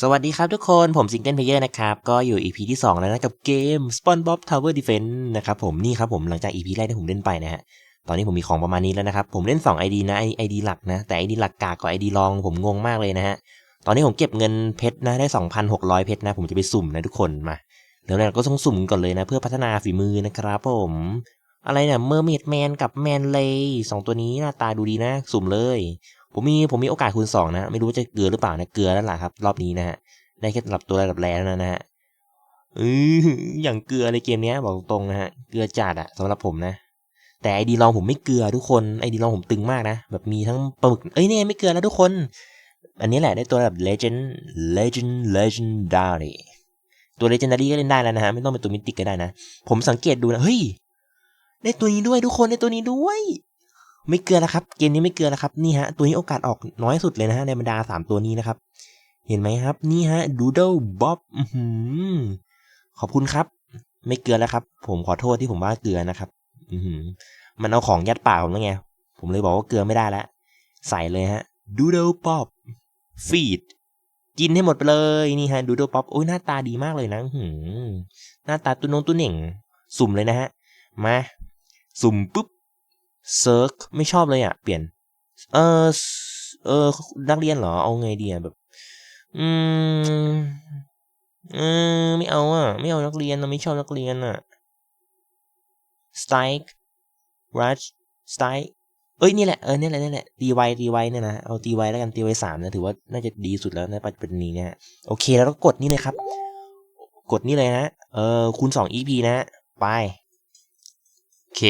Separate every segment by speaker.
Speaker 1: สวัสดีครับทุกคนผมซิงเกิลเพลเยอร์นะครับ ก็อยู่ EP ที่ 2 แล้วนะ กับเกม SpongeBob Tower Defense นะครับผมนี่ครับผมหลังจาก EP แรกที่ผมเล่นไปนะฮะตอนนี้ผมมีของประมาณนี้แล้วนะครับ ผมเล่น 2 ID นะ ID หลักนะ แต่ ID หลักกากกับ ID รองผมงงมากเลยนะฮะ ตอนนี้ผมเก็บเงินเพชรนะได้ 2,600 เพชรนะ ผมจะไปสุ่มนะทุกคนมาเดี๋ยวเราก็ต้องสุ่มก่อนเลยนะ เพื่อพัฒนาฝีมือนะครับผม อะไรเนี่ยเมอร์เมดแมนกับแมนเลยสองตัวนี้หน้าตาดูดีนะ สุ่มเลย ผมมีผมมีโอกาสคูณสองนะไม่รู้ว่าจะเกลือหรือเปล่านะเกลือแล้วล่ะครับ รอบนี้นะฮะได้แค่สำหรับตัวระดับแรกนะนะฮะเอออย่างเกลือในเกมเนี้ยบอกตรงนะฮะเกลือจัดอะสำหรับผมนะ แต่ไอดีลองผมไม่เกลือทุกคนไอดีลองผมตึงมากนะแบบมีทั้งปลาหมึกเอ้ยเนี่ยไม่เกลือแล้วทุกคน อันนี้แหละได้ตัวแบบ legend legend legendary ตัว legendary ก็เล่นได้แล้วนะฮะไม่ต้องเป็นตัวมิติก็ได้นะ ผมสังเกตดูนะเฮ้ยได้ตัวนี้ด้วยทุกคนได้ตัวนี้ด้วย ไม่เกลือแล้วครับเกมนี้ไม่เกลือแล้วครับนี่ฮะตัวนี้โอกาสออกน้อยสุดเลยนะฮะในบรรดาสามตัวนี้นะครับ เห็นไหมครับนี่ฮะ Doodle Bob อื้อหือขอบคุณครับ ไม่เกลือแล้วครับ ผมขอโทษที่ผมว่าเกลือนะครับ อืมันเอาของยัดปากผมแล้วไงผมเลยบอกว่าเกลือไม่ได้แล้วใส่เลยฮะ Doodle Bob Feed กินให้หมดไปเลยนี่ฮะ Doodle Bob โอ้ยหน้าตาดีมากเลยนะหืหน้าตาตุ้นงตุนเหน่ง สุ่มเลยนะฮะ มา สุ่มปุ๊บ เซิร์ชไม่ชอบเลยอะ เปลี่ยน เออเออ นักเรียนเหรอ เอาไงดีอะแบบ อืมเออไม่เอาอะ ไม่เอานักเรียนเราไม่ชอบนักเรียนอะ strike rush strike เอ้ยนี่แหละ เออนี่แหละนี่แหละตีไวตีไวเนี่ยนะ เอาตีไวแล้วกันตีไวสามนะ ถือว่าน่าจะดีสุดแล้วในปัจจุบันนี้เนี่ยโอเคแล้วก็กดนี่เลยครับ กดนี่เลยนะ เออคูณสอง EP นะ ไป โอเค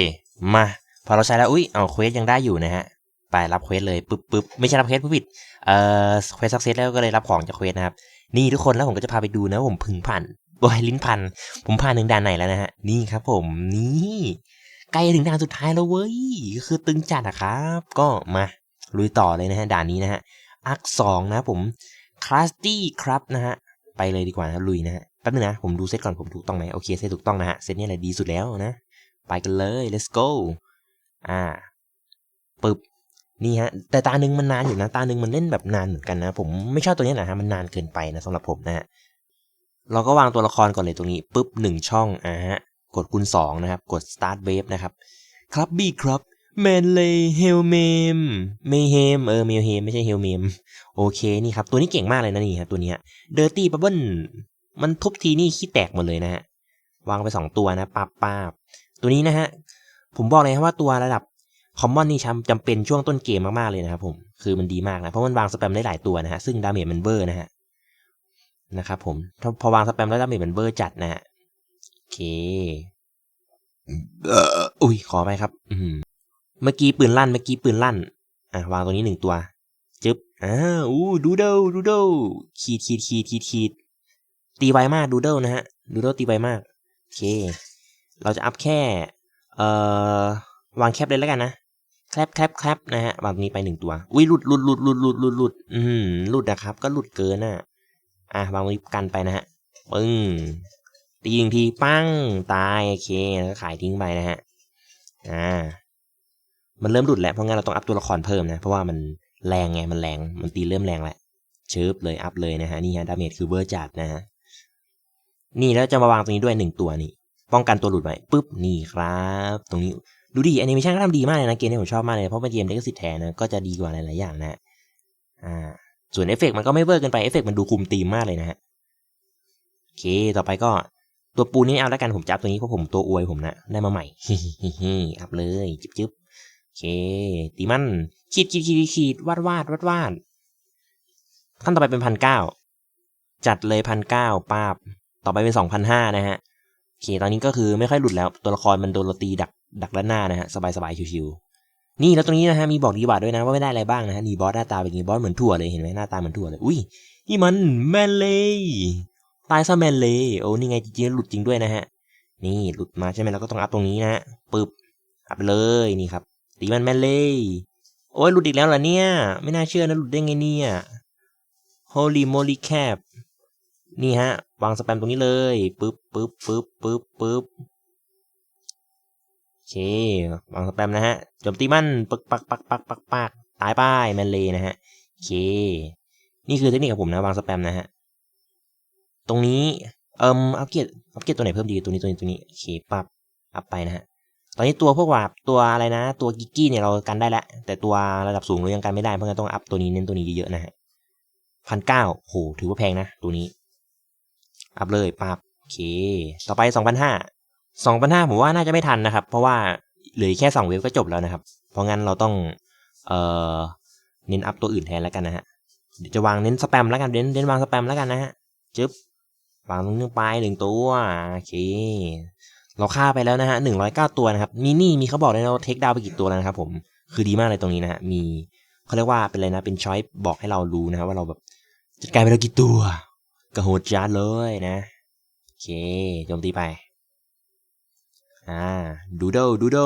Speaker 1: มา พอเราใช้แล้วอุ้ยเอาเควสยังได้อยู่นะฮะไปรับเควสเลยปึ๊บปึ๊บไม่ใช่รับเควสผู้ผิดเอ่อเควสสักเซสแล้วก็เลยรับของจากเควสนะครับนี่ทุกคนแล้วผมก็จะพาไปดูนะผมพึงผ่านโอ้ยลิ้นพัน ผมผ่านถึงด่านไหนแล้วนะฮะนี่ครับ ผมนี่ใกล้ถึงด่านสุดท้ายแล้วเว้ยก็คือตึงจัดอะครับ ก็มาลุยต่อเลยนะฮะด่านนี้นะฮะอักสองนะผมคลาสตี้ครับนะฮะไปเลยดีกว่านะลุยนะฮะแป๊บนึงนะผมดูเซตก่อนผมถูกต้องไหมโอเคเซตถูกต้องนะฮะเซตนี้แหละดีสุดแล้วนะไปกันเลย let's go อ่าปึ๊บนี่ฮะแต่ตาหนึ่งมันนานอยู่นะ ตาหนึ่งมันเล่นแบบนานเหมือนกันนะ ผมไม่ชอบตัวนี้นะฮะมันนานเกินไปนะสำหรับผมนะฮะเราก็วางตัวละครก่อนเลยตรงนี้ปุ๊บหนึ่งช่องอ่าฮะกดคูณสองนะครับ กด start wave นะครับครับบี้ครับแมนเลยเฮลเมมเมเฮมเออเมลเฮมไม่ใช่เฮลเมมโอเคนี่ครับ ตัวนี้เก่งมากเลยนะนี่ฮะตัวนี้เดอร์ตี้บับเบิ้ลมันทุบทีนี่ขี้แตกหมดเลยนะฮะวางไปสองตัวนะปาบปาบตัวนี้นะฮะ ผมบอกเลยว่าตัวระดับคอมมอนนี่จำจำเป็นช่วงต้นเกมมาก ๆ เลยนะครับผม คือมันดีมากนะ เพราะมันวางสแปมได้หลายตัวนะฮะ ซึ่งดาเมจมันเบอร์นะฮะ นะครับผมถ้าพอวางสแปมแล้วดาเมจมันเบอร์จัดนะฮะ โอเค อุ้ยขอไปครับ อืมเมื่อกี้ปืนลั่น เมื่อกี้ปืนลั่น อะวางตรงนี้หนึ่งตัว จึ๊บอ่าอู้ดูเดิลดูเดิลขีดขีดขีดขีดขีด ตีไวมากดูเดิลนะฮะ ดูเดิลตีไวมาก โอเค เราจะอัพแค่ เอ่อวางแคปเลยแล้วกันนะแคปแคปแคปนะฮะวางตรงนี้ไปหนึ่งตัว อุ้ยหลุดหลุดหลุดหลุดหลุดหลุดหลุดอืมหลุดนะครับ ก็หลุดเกินน่ะ อะวางตรงนี้กันไปนะฮะปึ้งตีอีกทีปั้งตายโอเคแล้วก็ขายทิ้งไปนะฮะอ่ามันเริ่มหลุดแล้วเพราะงั้นเราต้องอัพตัวละครเพิ่มนะ เพราะว่ามันแรงไงมันแรงมันตีเริ่มแรงแหละเชิบเลยอัพเลยนะฮะนี่ฮะดาเมจคือเบอร์จัดนะฮะนี่แล้วจะมาวางตรงนี้ด้วยหนึ่งตัวนี่ ป้องกันตัวหลุดไว้ปุ๊บนี่ครับ ตรงนี้ดูดิแอนิเมชันก็ทำดีมากเลยนะเกมนี้ผมชอบมากเลยเพราะเป็นเกมเด็กสิทธิ์แท้นะก็จะดีกว่าหลายๆอย่างนะอ่าส่วนเอฟเฟกมันก็ไม่เวอร์กินไปเอฟเฟกมันดูคุมธีมมากเลยนะฮะโอเคต่อไปก็ตัวปูนี่เอาแล้วกันผมจับตัวนี้เพราะผมตัวอวยผมนะได้มาใหม่ฮิฮิอัพเลยจิบจิบโอเค ตีมันขีดขีดขีดขีดวาดวาดวาดวาดขั้นต่อไปเป็นพันเก้าจัดเลยพันเก้าป้าบต่อไปเป็นสองพันห้านะฮะ เค ตอนนี้ก็คือไม่ค่อยหลุดแล้ว ตัวละครมันโดนตีดักดักด้านหน้านะฮะ สบายสบายชิวๆ นี่แล้วตรงนี้นะฮะ มีบอกดีบัตด้วยนะว่าไม่ได้อะไรบ้างนะฮะนี่บอสหน้าตาเป็นงี้บอสเหมือนถั่วเลย เห็นไหมหน้าตาเหมือนถั่วเลย อุ้ย นี่มันแมนเลย ตายซะแมนเลย โอ้ นี่ไงจริงๆหลุดจริงด้วยนะฮะ นี่หลุดมาใช่ไหมเราก็ต้องอัพตรงนี้นะฮะปึ๊บ อัพเลย นี่ครับ ตีมันแมนเลย โอ้ยหลุดอีกแล้วเหรอเนี่ย ไม่น่าเชื่อนะหลุดได้ไงเนี่ย holy moly cap นี่ฮะ วางสแปมตรงนี้เลยปึ๊บปึ๊บปึ๊บปึ๊บปึ๊บโอเควางสแปมนะฮะโจมตีมันปักปักปักปักปักปักตายป้ายแมนเลยนะฮะโอเค นี่คือเทคนิคของผมนะวางสแปมนะฮะตรงนี้เอิมอัปเกรดอัปเกรดตัวไหนเพิ่มดีตัวนี้ตัวนี้ตัวนี้โอเคปับอัพไปนะฮะตอนนี้ตัวพวกว่าตัวอะไรนะ ตัวกิกกี้เนี่ยเรากันได้แล้วแต่ตัวระดับสูงเรายังกันไม่ได้เพราะงั้นต้องอัพตัวนี้เน้นตัวนี้เยอะๆนะฮะพันเก้าโหถือว่าแพงนะ ตัวนี้ อัพเลยปั๊บโอเค ต่อไปสองพันห้าสองพันห้าผมว่าน่าจะไม่ทันนะครับ เพราะว่าเหลือแค่สองเวฟก็จบแล้วนะครับ เพราะงั้นเราต้อง เอ่อ เน้นอัพตัวอื่นแทนแล้วกันนะฮะ เดี๋ยวจะวางเน้นสแปมแล้วกัน เน้นเน้นวางสแปมแล้วกันนะฮะ จึ๊บ วางตรงนี้ไปหนึ่งตัว โอเค เราฆ่าไปแล้วนะฮะหนึ่งร้อยเก้าตัวนะครับ มีนี่มีเขาบอกเลยเราเทคดาวไปกี่ตัวแล้วนะครับผม คือดีมากเลยตรงนี้นะฮะ มีเขาเรียกว่าเป็นอะไรนะ เป็นช้อยบอกให้เรารู้นะครับว่าเราแบบจัดการไปแล้วกี่ตัว กระโหดจานเลยนะโอเคโจมตีไป อ่าดูโดดูโด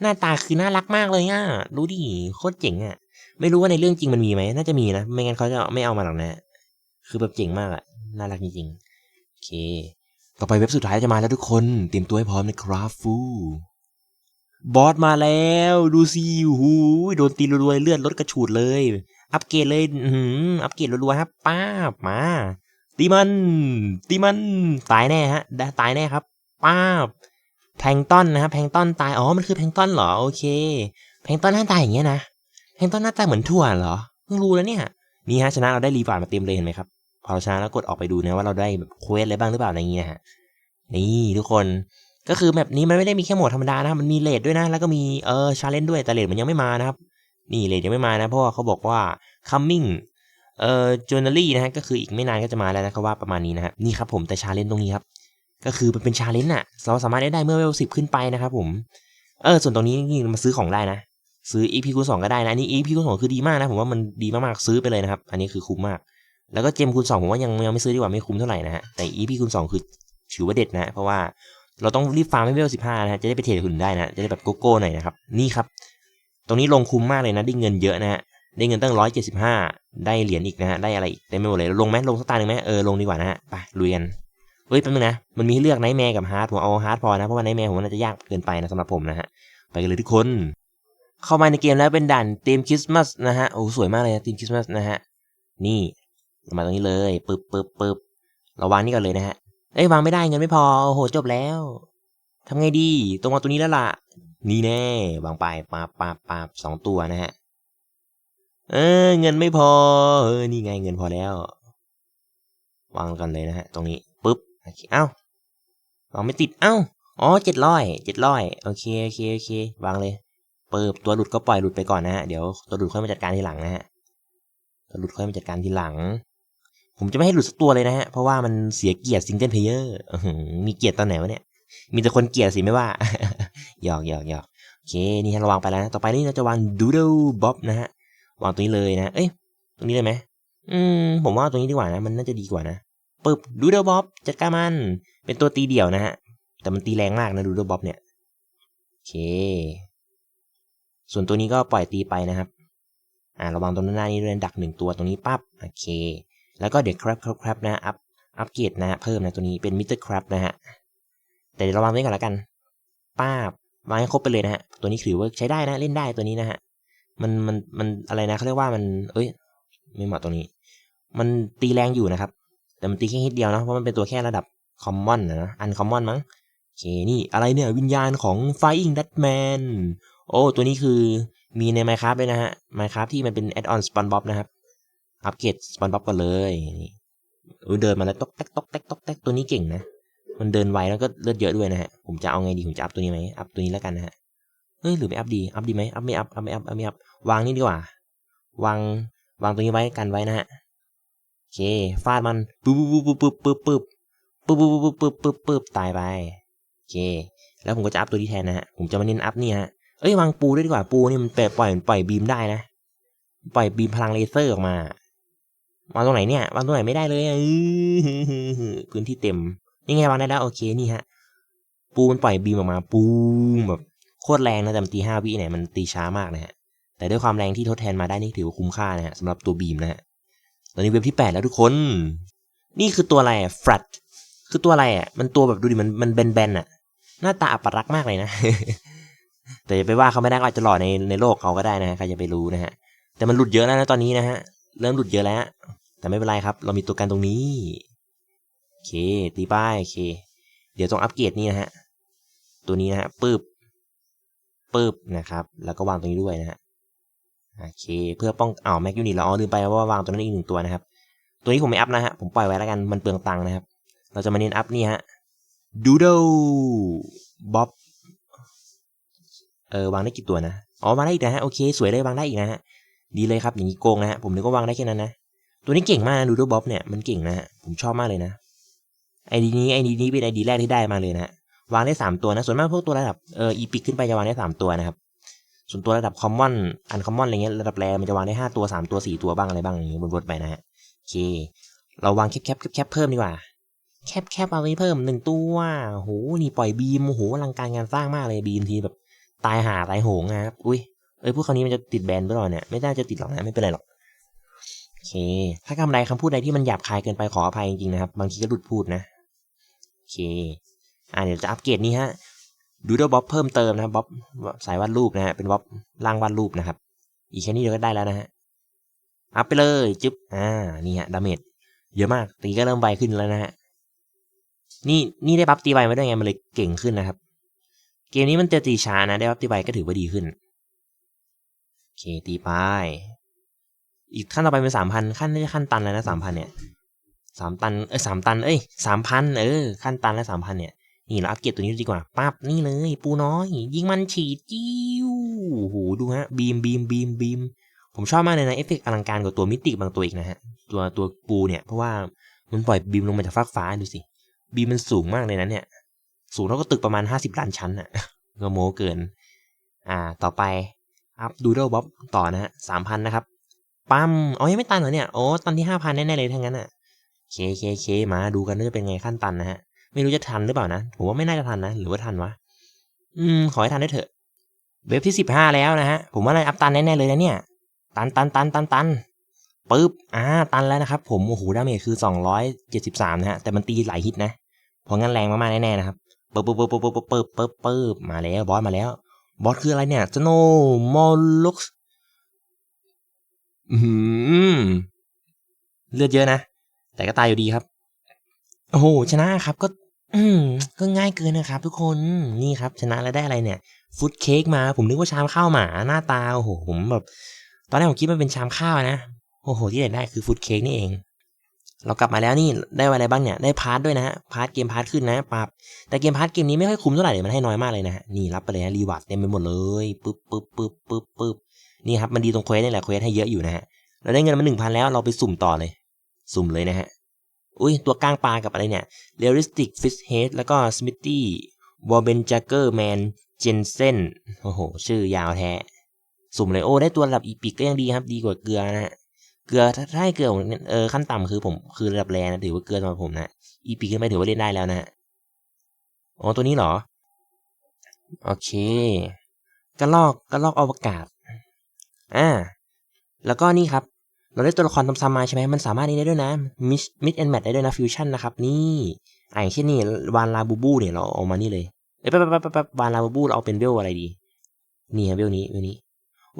Speaker 1: หน้าตาคือน่ารักมากเลยอะดูดิโคตรเจ๋งอะ ไม่รู้ว่าในเรื่องจริงมันมีไหมน่าจะมีนะ ไม่งั้นเขาจะไม่เอามาหรอกนะ คือแบบเจ๋งมากอะ น่ารักจริงๆโอเค ต่อไปเว็บสุดท้ายจะมาแล้วทุกคน เตรียมตัวให้พร้อมนะครับฟูบอสมาแล้ว ดูสิหูโดนตีรัวๆเลือดลดกระฉูดเลย อัปเกรดเลย อืมอัปเกรดรัวๆครับป้าบมา ตีมันตีมันตายแน่ฮะตายแน่ครับป้าบแพงต้นนะครับแพงต้นตายอ๋อมันคือแพงต้นเหรอโอเค แพงต้นหน้าตาอย่างเงี้ยนะแพงต้นหน้าตาเหมือนถั่วเหรอเพิ่งรู้แล้วเนี่ยนี่ฮะชนะเราได้รีวาร์ดมาเต็มเลยเห็นไหมครับพอเราชนะแล้วกดออกไปดูนะว่าเราได้แบบเควสอะไรบ้างหรือเปล่าอะไรอย่างเงี้ยฮะนี่ทุกคนก็คือแบบนี้มันไม่ได้มีแค่โหมดธรรมดานะมันมีเลดด้วยนะ แล้วก็มีเออชาเลนจ์ด้วยแต่เลดมันยังไม่มานะครับ นี่เลดยังไม่มานะเพราะว่าเขาบอกว่า coming เอ่อ journally นะฮะก็คืออีกไม่นานก็จะมาแล้วนะครับว่าประมาณนี้นะครับนี่ครับผมแต่ชาเลนจ์ตรงนี้ครับก็คือมันเป็นชาเลนจ์อะเราสามารถได้ได้เมื่อเวลสิบขึ้นไปนะครับผมเออส่วนตรงนี้นี่มาซื้อของได้นะ ซื้อ EP คูณสองก็ได้นะอันนี่ EP คูณสองคือดีมากนะผมว่ามันดีมากๆซื้อไปเลยนะครับ อันนี้คือคุ้มมาก แล้วก็เจมคูณสองผมว่ายังยังไม่ซื้อดีกว่าไม่คุ้มเท่าไหร่นะฮะแต่ EP คูณสองคือถือว่าเด็ดนะเพราะว่าเราต้องรีบฟาร์มให้เวลสิบห้านะฮะจะได้ไปเทรดอื่นได้นะจะได้แบบโกโก้หน่อยนะครับนี่ครับตรงนี้ลงคุ้มมากเลยนะได้เงินเยอะนะฮะ ได้เงินตั้งร้อยเจ็ดสิบห้าได้เหรียญอีกนะฮะ ได้อะไรอีกเต็มไปหมดเลย ลงไหมลงสักตาหนึ่งไหมเออ ลงดีกว่านะฮะ ไปลุยกันเฮ้ยแป๊บนึงนะ มันมีให้เลือกไนท์แมร์กับฮาร์ดผมเอาฮาร์ดพอนะ เพราะว่าไนท์แมร์ผมน่าจะยากเกินไปนะสำหรับผมนะฮะ ไปกันเลยทุกคน เข้ามาในเกมแล้วเป็นด่านธีมคริสต์มาสนะฮะ โอ้สวยมากเลยนะธีมคริสต์มาสนะฮะ นี่มาตรงนี้เลยปึ๊บปึ๊บปึ๊บเราวางนี่ก่อนเลยนะฮะ เอ้ยวางไม่ได้เงินไม่พอ โอ้โหจบแล้วทำไงดี ตรงมาตัวนี้แล้วล่ะ นี่แน่วางไปปาปาปาสองตัวนะฮะ เออ เงินไม่พอ เออ นี่ไงเงินพอแล้ว วางกันเลยนะฮะ ตรงนี้ปึ๊บโอเคเอ้าวางไม่ติด เอ้า อ๋อเจ็ดร้อยเจ็ดร้อยโอเค โอเค โอเค วางเลยเปิดตัวหลุดก็ปล่อยหลุดไปก่อนนะฮะ เดี๋ยวตัวหลุดค่อยมาจัดการทีหลังนะฮะ ตัวหลุดค่อยมาจัดการทีหลัง ผมจะไม่ให้หลุดสักตัวเลยนะฮะ เพราะว่ามันเสียเกียรติซิงเกิลเพลเยอร์มีเกียรติตอนไหนวะเนี่ย มีแต่คนเกียดสิไม่ว่า หยอกหยอกหยอกโอเค นี่ฮะเราวางไปแล้วนะ ต่อไปนี่เราจะวางดูด e บ๊อบนะฮะ วางตรงนี้เลยนะ เอ้ย ตรงนี้เลยไหมอืม ผมว่าตรงนี้ดีกว่านะ มันน่าจะดีกว่านะปึ๊บดูด e บ๊อบจัดการมัน เป็นตัวตีเดี่ยวนะฮะ แต่มันตีแรงมากนะดูด e บ๊อบเนี่ย โอเค ส่วนตัวนี้ก็ปล่อยตีไปนะครับ อ่า ระวังตรงหน้านี้ด้วยดักหนึ่งตัวตรงนี้ปั๊บ โอเค แล้วก็เดี๋ยวครับครับครับนะ อัพ อัพเกรดนะ เพิ่มนะตัวนี้เป็นมิสเตอร์ครับนะฮะ แต่เดี๋ยวราวางไว้ก่อนแล้วกัน ป้าบวางให้ครบไปเลยนะฮะ ตัวนี้ถือว่าใช้ได้นะ เล่นได้ตัวนี้นะฮะ มันมันมันอะไรนะเขาเรียกว่ามัน เอ้ย ไม่เหมาะตรงนี้ มันตีแรงอยู่นะครับ แต่มันตีแค่ฮิตเดียวนะเพราะมันเป็นตัวแค่ระดับคอมมอนนะอันคอมมอนมั้งโอเคนี่อะไรเนี่ยวิญญาณของ Flying Dutchman โอ้ตัวนี้คือมีใน Minecraft ด้วยนะฮะ Minecraft ที่มันเป็น add-on SpongeBob นะครับ อัปเกรด SpongeBob กันเลยนี่เดินมาแล้วตกแตกตกแตกตกแตกตัวนี้เก่งนะ มันเดินไวแล้วก็เลือดเยอะด้วยนะฮะ ผมจะเอาไงดี ผมจะอัพตัวนี้ไหมอัพตัวนี้แล้วกันนะฮะ เฮ้ยหรือไม่อัพดี อัพดีไหมอัพไม่อัพอัพไม่อัพอัพไม่อัพวางนี่ดีกว่า วาง วางตัวนี้ไว้กันไว้นะฮะโอเค ฟาดมันปึ๊บปึ๊บปึ๊บปึ๊บปึ๊บปึ๊บปึ๊บปึ๊บปึ๊บปึ๊บปึ๊บตายไปโอเค แล้วผมก็จะอัพตัวที่แทนนะฮะ ผมจะมาเน้นอัพนี่ฮะ เอ้ยวางปูด้วยดีกว่า ปูนี่มันปล่อยปล่อยปล่อยบีมได้นะ ปล่อยบีมพลังเลเซอร์ออกมาวางตรงไหนเนี่ยวางตรงไหนไม่ได้เลยพื้นที่เต็ม นี่ไงวางได้แล้วโอเคนี่ฮะ ปูมันปล่อยบีมออกมา ปูมแบบ คตรแรงนะแต่ตีห้าวิเนี่ยมันตีช้ามากนะฮะแต่ด้วยความแรงที่ทดแทนมาได้นี่ถือว่าคุ้มค่านะฮะสำหรับตัวบีมนะฮะตอนนี้เว็บที่แปดแล้วทุกคน นี่คือตัวอะไรอะฟรัดคือตัวอะไรอะมันตัวแบบดูดิมันมันแบนๆอะ หน้าตาอัปรักมากเลยนะ แต่อย่าไปว่าเขาไม่ได้ก็อาจจะหล่อในในโลกเขาก็ได้นะฮะใครจะไปรู้นะฮะแต่มันหลุดเยอะแล้วนะตอนนี้นะฮะเริ่มหลุดเยอะแล้ว แต่ไม่เป็นไรครับ เรามีตัวกันตรงนี้โอเคตีป้ายโอเค เดี๋ยวต้องอัปเกรดนี่นะฮะตัวนี้นะฮะปึ๊บ ปึ๊บนะครับ แล้วก็วางตรงนี้ด้วยนะฮะโอเค เพื่อป้องอ้าวแม็กยูนิตเราอ๋อลืมไปว่าวางตัวนั้นอีกหนึ่งตัวนะครับ ตัวนี้ผมไม่อัพนะฮะ ผมปล่อยไว้แล้วกันมันเปลืองตังค์นะครับ เราจะมาเน้นอัพนี่ฮะดูโดบ๊อบเออวางได้กี่ตัวนะ อ๋อวางได้อีกนะฮะ โอเค สวยเลยวางได้อีกนะฮะ ดีเลยครับ อย่างนี้โกงนะฮะ ผมนึกว่าวางได้แค่นั้นนะ ตัวนี้เก่งมากดูโดบ๊อบเนี่ย มันเก่งนะฮะ ผมชอบมากเลยนะ ไอดีนี้ไอดีนี้เป็นไอดีแรกที่ได้มาเลยนะฮะ วางได้สามตัวนะ ส่วนมากพวกตัวระดับเอออีพิกขึ้นไปจะวางได้สามตัวนะครับ ส่วนตัวระดับคอมมอนอันคอมมอนอะไรเงี้ยระดับแรมันจะวางได้ห้าตัวสามตัวสี่ตัวบ้างอะไรบ้างอย่างเงี้ยบนๆไปนะฮะโอเค เราวางแคปแคปแคปแคปเพิ่มดีกว่า แคปแคปเอาไว้เพิ่มหนึ่งตัวโหนี่ปล่อยบีมโอ้โหอลังการงานสร้างมากเลยบีมทีแบบตายหาตายโหงนะครับอุ้ยเอ้ยพวกคำนี้มันจะติดแบนไปหรอเนี่ยไม่น่าจะติดหรอกนะไม่เป็นไรหรอกโอเค ถ้าคำใดคำพูดใดที่มันหยาบคายเกินไปขออภัยจริงๆนะครับ บางทีก็หลุดพูดนะโอเค อ่าเดี๋ยวจะอัปเกรดนี้ฮะดูด้วยบ๊อบเพิ่มเติมนะบ๊อบสายวาดรูปนะฮะเป็นบ๊อบร่างวาดรูปนะครับ อีกแค่นี้เดียวก็ได้แล้วนะฮะอัพไปเลยจึ๊บอ่านี่ฮะดาเมจเยอะมากตีก็เริ่มไวขึ้นแล้วนะฮะนี่นี่ได้บัฟตีไวมาด้ไงมันเลยเก่งขึ้นนะครับ เกมนี้มันจะตีช้านะได้บัฟตีไวก็ถือว่าดีขึ้นโอเคตีไปอีกขั้นต่อไปเป็นสามพันขั้นนี้ขั้นตันแล้วนะสามพันเนี่ยสามตันเอ้ยสามตันเอ้ยสามพันเออขั้นตันแล้วสามพันเนี่ย นี่เราอัปเกรดตัวนี้ดีกว่าปั๊บนี่เลย ปูน้อย ยิงมันฉีดจิ้วโอ้โหดูฮะบีมบีมบีมบีมผมชอบมากเลยนะเอฟเฟกต์อลังการกว่าตัวมิติบางตัวอีกนะฮะตัวตัวปูเนี่ยเพราะว่ามันปล่อยบีมลงมาจากฟากฟ้าดูสิบีมมันสูงมากเลยนะเนี่ย สูงเท่ากับตึกประมาณห้าสิบล้านชั้นอะก็โมเกิน อ่า ต่อไปอัพดูดบ๊อบต่อนะฮะสามพันนะครับ ปั๊มอ๋อยังไม่ตันเหรอเนี่ยโอ้ตันที่ห้าพันแน่ๆเลยทั้งนั้นอะเคเคเคมาดูกันว่าจะเป็นไงขั้นตันนะฮะ ไม่รู้จะทันหรือเปล่านะ ผมว่าไม่น่าจะทันนะ หรือว่าทันวะ อืม ขอให้ทันได้เถอะ เว็บที่สิบห้าแล้วนะฮะ ผมว่าน่าจะอัพตันแน่ๆเลยนะเนี่ย ตันตันตันตันตันปึ๊บ อ่า ตันแล้วนะครับ ผม โอ้โห ดาเมจคือสองร้อยเจ็ดสิบสามนะฮะ แต่มันตีหลายฮิตนะ เพราะงั้นแรงมากๆแน่ๆนะครับปึ๊บปึ๊บปึ๊บปึ๊บปึ๊บปึ๊บปึ๊บปึ๊บมาแล้ว บอสมาแล้ว บอสคืออะไรเนี่ยสโนมอลลุกอืมเลือดเยอะนะ แต่ก็ตายอยู่ดีครับ โอ้โห ชนะครับ ก็ อืมก็ง่ายเกินนะครับ ทุกคนนี่ครับ ชนะแล้วได้อะไรเนี่ยฟุตเค้กมา ผมนึกว่าชามข้าวหมาหน้าตาโอ้โหผมแบบ ตอนแรกผมคิดมันเป็นชามข้าวนะโอ้โห ที่ไหนได้คือฟุตเค้กนี่เอง เรากลับมาแล้วนี่ได้อะไรบ้างเนี่ยได้พาร์ทด้วยนะฮะพาร์ทเกมพาร์ทขึ้นนะปับแต่เกมพาร์ทเกมนี้ไม่ค่อยคุ้มเท่าไหร่เลยมันให้น้อยมากเลยนะฮะนี่รับไปเลยนะรีวาร์ดเต็มไปหมดเลยปึ๊บปึ๊บปึ๊บปึ๊บปึ๊บนี่ครับมันดีตรงเควสนี่แหละเควสให้เยอะอยู่นะฮะเราได้เงินมาหนึ่งพันแล้วเราไปสุ่มต่อเลย สุ่มเลยนะฮะ อุ้ยตัวก้างปลากับอะไรเนี่ย Realistic Fish Head แล้วก็ Smithy w a r b e n j a g e r Man Jensen โอ้โห ชื่อยาวแท้ สุ่มเลยโอ้ ได้ตัวระดับอีพิกก็ยังดีครับ ดีกว่าเกลือนะฮะ เกลือถ้าให้เกลือผมเออขั้นต่ำคือผมคือระดับแรนะถือว่าเกลือสำหรับผมนะ อีพิกขึ้นไปถือว่าเล่นได้แล้วนะอ๋อตัวนี้เหรอ โอเคกระลอกกระลอกอวกาศ อ่า แล้วก็นี่ครับ เราได้ตัวละครซ้ำๆมาใช่ไหมมันสามารถนี้ได้ด้วยนะมิชมิชแอนแมทได้ด้วยนะฟิวชั่นนะครับนี่อ่าอย่างเช่นนี่วานลาบูบูเนี่ยเราเอามานี่เลยเอ้ยแป๊บแป๊บแป๊บวานลาบูบูเราเอาเป็นเวลอะไรดีนี่ฮะเวลนี้เวลนี้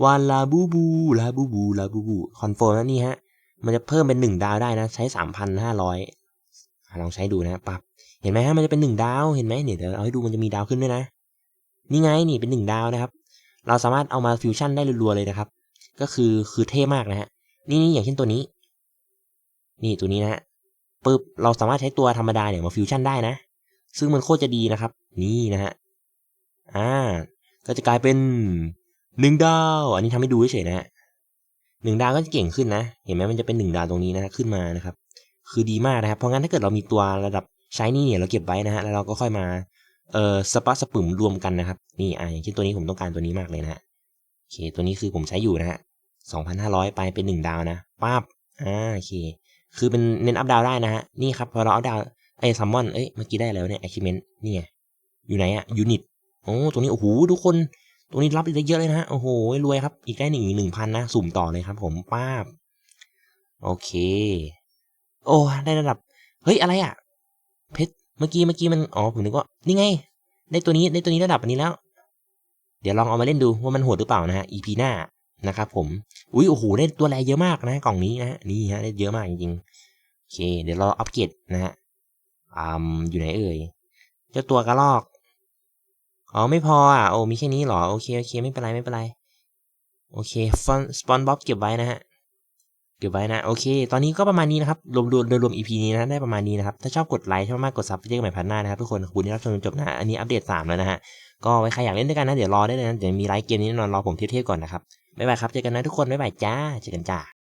Speaker 1: วานลาบูบูลาบูบูลาบูบูคอนโฟร์นะนี่ฮะมันจะเพิ่มเป็นหนึ่งดาวได้นะ ใช้สามพันห้าร้อยลองใช้ดูนะปั๊บเห็นไหมฮะมันจะเป็นหนึ่งดาวเห็นไหมเนี่ยเดี๋ยวเอาให้ดูมันจะมีดาวขึ้นด้วยนะ นี่ไงนี่เป็นหนึ่งดาวนะครับ เราสามารถเอามาฟิวชั่นได้รัวๆเลยนะครับ ก็คือคือเท่มากนะฮะ นี่นี่อย่างเช่นตัวนี้ นี่ตัวนี้นะฮะปึ๊บเราสามารถใช้ตัวธรรมดาเนี่ยมาฟิวชั่นได้นะ ซึ่งมันโคตรจะดีนะครับ นี่นะฮะอ่า ก็จะกลายเป็นหนึ่งดาว อันนี้ทำให้ดูเฉยๆนะฮะหนึ่งดาวก็จะเก่งขึ้นนะ เห็นไหมมันจะเป็นหนึ่งดาวตรงนี้นะขึ้นมานะครับ คือดีมากนะครับ เพราะงั้นถ้าเกิดเรามีตัวระดับใช้นี่เนี่ยเราเก็บไว้นะฮะ แล้วเราก็ค่อยมา เอ่อ สปาสปุ่มรวมกันนะครับ นี่ อ่าอย่างเช่นตัวนี้ผมต้องการตัวนี้มากเลยนะฮะโอเค ตัวนี้คือผมใช้อยู่นะฮะ สองพันห้าร้อยไปเป็นหนึ่งดาวนะป้าบอ่าโอเค คือเป็นเน้นอัพดาวได้นะฮะ นี่ครับ พอเราอัพดาวไอ้ซัมมอน เอ้ย เมื่อกี้ได้แล้วเนี่ย achievement นี่ไง อยู่ไหนอะยูนิต โอ้ ตรงนี้ โอ้โห ทุกคน ตรงนี้รับได้เยอะเลยนะฮะ โอ้โห รวยครับ อีกได้หนึ่งหนึ่งพันนะ สุ่มต่อเลยครับผมป้าบ โอเค โอ้ ได้ระดับ เฮ้ย อะไรอะเพชร เมื่อกี้ เมื่อกี้มัน อ๋อ ผมนึกว่า นี่ไง ได้ตัวนี้ ได้ตัวนี้ระดับอันนี้แล้ว เดี๋ยวลองเอามาเล่นดูว่ามันโหดหรือเปล่านะฮะ EP หน้านะครับผม อุ้ยโอ้โหได้ตัวแรเยอะมากนะกล่องนี้นะนี่ฮะได้เยอะมากจริงๆโอเค เดี๋ยวเราอัปเกรดนะฮะอ่าอยู่ไหนเอ่ยเจ้าตัวกระลอกอ๋อไม่พออะโอ้มีแค่นี้หรอโอเคโอเคไม่เป็นไรไม่เป็นไรโอเคฟอนสปอนบ๊อบเก็บไว้นะฮะเก็บไว้นะโอเค ตอนนี้ก็ประมาณนี้นะครับรวมรวมโดยรวม EP นี้นะได้ประมาณนี้นะครับถ้าชอบกดไลค์ชอบมากกดซับเจอกันใหม่พันหน้านะครับทุกคนขอบคุณที่รับชมจนจบนะอันนี้อัปเดต3แล้วนะฮะก็ไว้ใครอยากเล่นด้วยกันนะเดี๋ยวรอได้เลยนะเดี๋ยวมีไลฟ์เกมนี้แน่นอนรอผมเทปๆก่อนนะครับ บ๊ายบายครับ เจอกันนะทุกคน บ๊ายบายจ้า เจอกันจ้า